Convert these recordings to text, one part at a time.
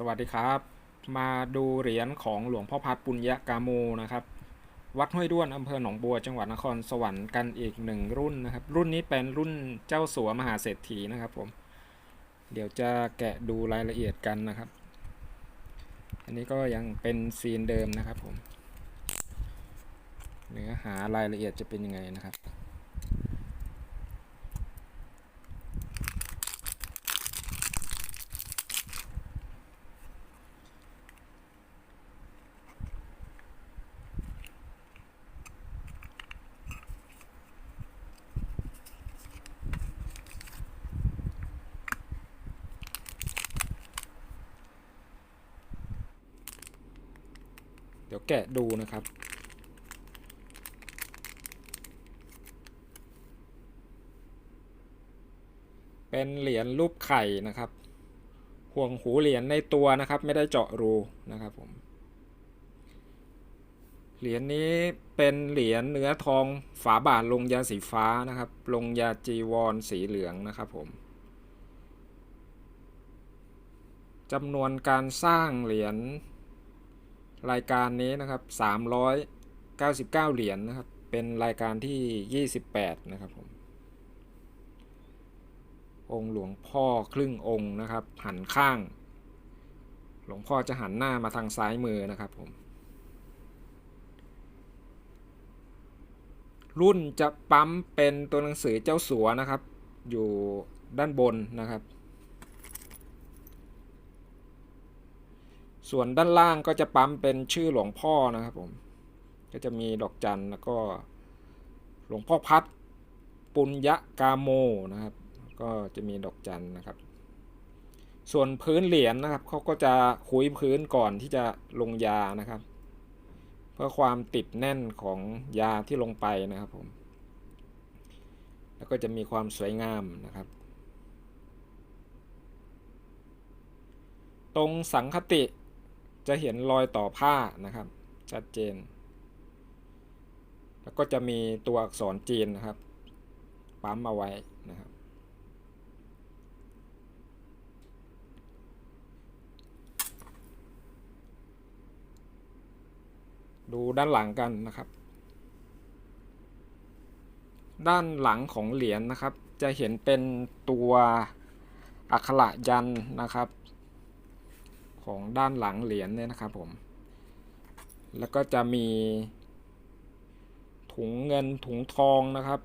สวัสดีครับ มาดูเหรียญของหลวงพ่อพัดปุญญากาโมนะครับ วัดห้วยด้วนอำเภอหนองบัว จังหวัดนครสวรรค์กันอีกหนึ่งรุ่นนะครับ รุ่นนี้เป็นรุ่นเจ้าสัวมหาเศรษฐีนะครับผม เดี๋ยวจะแกะดูรายละเอียดกันนะครับ อันนี้ก็ยังเป็นซีนเดิมนะครับผม เนื้อหารายละเอียดจะเป็นยังไงนะครับ ดี๋ยวแกะดูนะครับ เป็นเหรียญรูปไข่นะครับ ห่วงหูเหรียญในตัวนะครับ ไม่ได้เจาะรูนะครับผม เหรียญนี้เป็นเหรียญเนื้อทองฝาบาทลงยาสีฟ้านะครับ ลงยาจีวรสีเหลืองนะครับผมจำนวนการสร้างเหรียญ รายการนี้นะครับ 399 เหรียญนะครับ เป็นรายการที่ 28 นะครับผม องค์หลวงพ่อครึ่งองค์นะครับ หันข้าง หลวงพ่อจะหันหน้ามาทางซ้ายมือนะครับผม รุ่นจะปั๊มเป็นตัวหนังสือเจ้าสัวนะครับ อยู่ด้านบนนะครับ ส่วนด้านล่างก็จะปั๊มเป็นชื่อหลวงพ่อนะครับผม ก็จะมีดอกจันแล้วก็ หลวงพ่อพัดปุญญกาโมนะครับ ก็จะมีดอกจันนะครับ ส่วนพื้นเหรียญนะครับเขาก็จะคุยพื้นก่อนที่จะลงยานะครับ เพื่อความติดแน่นของยาที่ลงไปนะครับผม แล้วก็จะมีความสวยงามนะครับตรงสังคติ จะเห็นรอยต่อผ้านะครับ ชัดเจน แล้วก็จะมีตัวอักษรจีนนะครับ ปั๊มเอาไว้นะครับ ดูด้านหลังกันนะครับ ด้านหลังของเหรียญนะครับ จะเห็นเป็นตัวอักขระยันนะครับ ของด้านหลังเหรียญเนี่ยนะครับผม แล้วก็จะมี ถุงเงินถุงทองนะครับ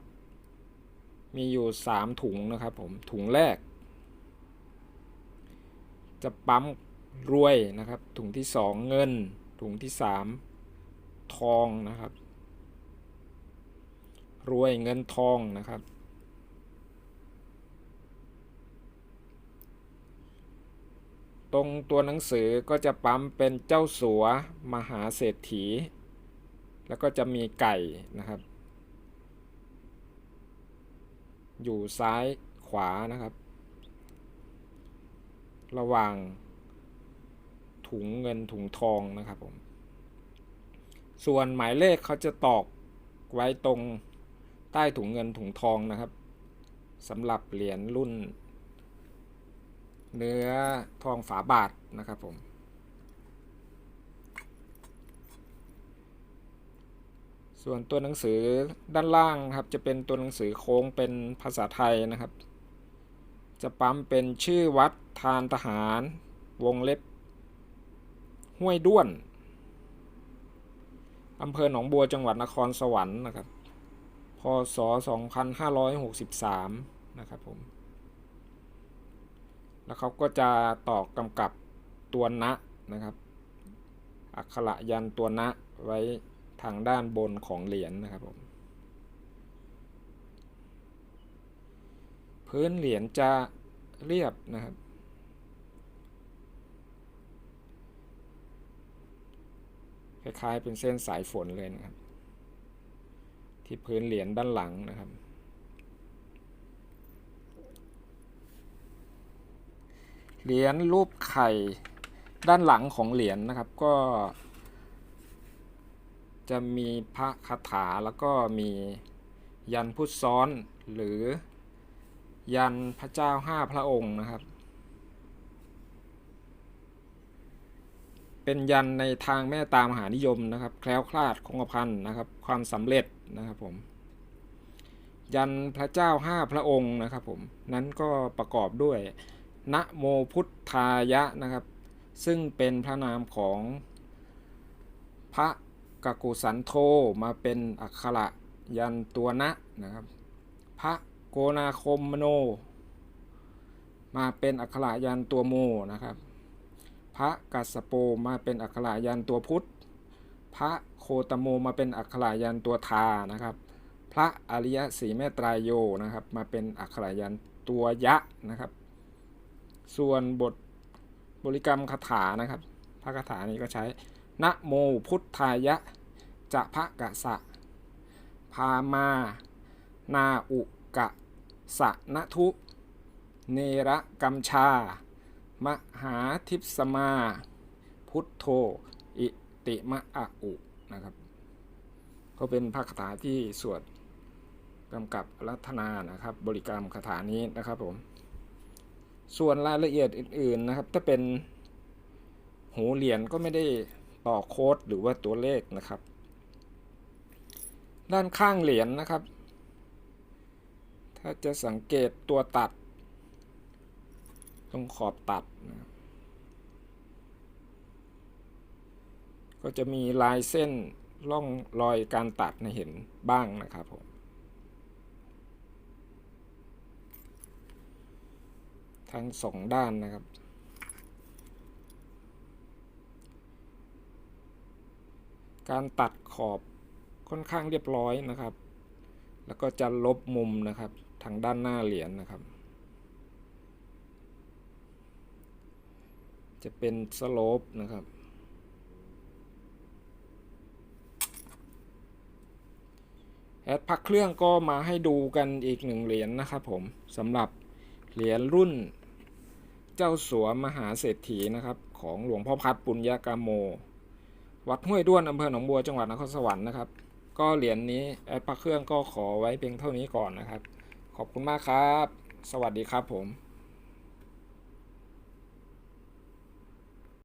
มีอยู่ 3 ถุงนะครับผม ถุงแรก จะปั๊มรวยนะครับ ถุงที่ 2 เงิน ถุงที่ 3 ทองนะครับ รวยเงินทองนะครับ ตรงตัวหนังสือก็จะปั๊มเป็นเจ้าสัวมหาเศรษฐี แล้วก็จะมีไก่นะครับ อยู่ซ้ายขวานะครับ ระหว่างถุงเงินถุงทองนะครับผม ส่วนหมายเลขเขาจะตอกไว้ตรงใต้ถุงเงินถุงทองนะครับสำหรับเหรียญรุ่น เนื้อทองฝาบาทนะครับผม ส่วนตัวหนังสือด้านล่างครับจะเป็นตัวหนังสือโค้งเป็นภาษาไทยนะครับ จะปั๊มเป็นชื่อวัดทานทหาร วงเล็บ ห้วยด้วนอำเภอหนองบัวจังหวัดนครสวรรค์นะครับ พศ 2563 นะครับผม แล้วเขาก็จะตอกกำกับตัวนะนะครับ อักขระยันตัวนะไว้ทางด้านบนของเหรียญนะครับผมพื้นเหรียญจะเรียบนะครับ คล้ายๆเป็นเส้นสายฝนเลยนะครับ ที่พื้นเหรียญด้านหลังนะครับ เหรียญรูปไข่ด้านหลังของเหรียญนะครับก็ จะมีพระคาถาแล้วก็มียันพุทธซ้อนหรือยันพระเจ้าห้าพระองค์นะครับ เป็นยันในทางแม่ตามหานิยมนะครับ แคล้วคลาดคงกระพันนะครับ ความสำเร็จนะครับผมยันพระเจ้าห้าพระองค์นะครับผมนั้นก็ประกอบด้วย นะโมพุทธายะนะครับ ซึ่งเป็นพระนามของพระกกุสันโธมาเป็นอักขระยันตัวนะนะครับ พระโกนาคมมโน มาเป็นอักขระยันตัวโมนะครับ พระกัสโปมาเป็นอักขระยันตัวพุทธ พระโคตโมมาเป็นอักขระยันตัวทานะครับ พระอริยสีเมตรายโยนะครับ มาเป็นอักขระยันตัวยะนะครับ ส่วนบทบริกรรมคาถานะครับ พระคาถานี้ก็ใช้ นะโมพุทธายะ จะพระกะสะ พามา นาอุกะสะนะทุ เนระกัมชา มหาทิพสมา พุทโธ อิติมะอะอุนะครับ ก็เป็นพระคาถาที่สวดกำกับรัตนานะครับ บริกรรมคาถานี้นะครับผม ส่วนรายละเอียดอื่นๆนะครับ ถ้าเป็นหูเหรียญก็ไม่ได้ต่อโค้ดหรือว่าตัวเลขนะครับ ด้านข้างเหรียญนะครับ ถ้าจะสังเกตตัวตัด ตรงขอบตัดนะก็จะมีลายเส้นร่องรอยการตัดในเห็นบ้างนะครับผม ทั้งสองด้านนะครับ การตัดขอบค่อนข้างเรียบร้อยนะครับ แล้วก็จะลบมุมนะครับทางด้านหน้าเหรียญนะครับ จะเป็นสโลปนะครับ แอดพักเครื่องก็มาให้ดูกันอีกหนึ่งเหรียญนะครับผมสำหรับเหรียญรุ่น จ้าสัวมหาเศรษฐีนะครับ ของหลวงพ่อพัดปุญญากาโม วัดห้วยด้วนอำเภอหนองบัวจังหวัดนครสวรรค์นะครับ ก็เหรียญนี้แอดพักเครื่องก็ขอไว้เพียงเท่านี้ก่อนนะครับ ขอบคุณมากครับ สวัสดีครับผม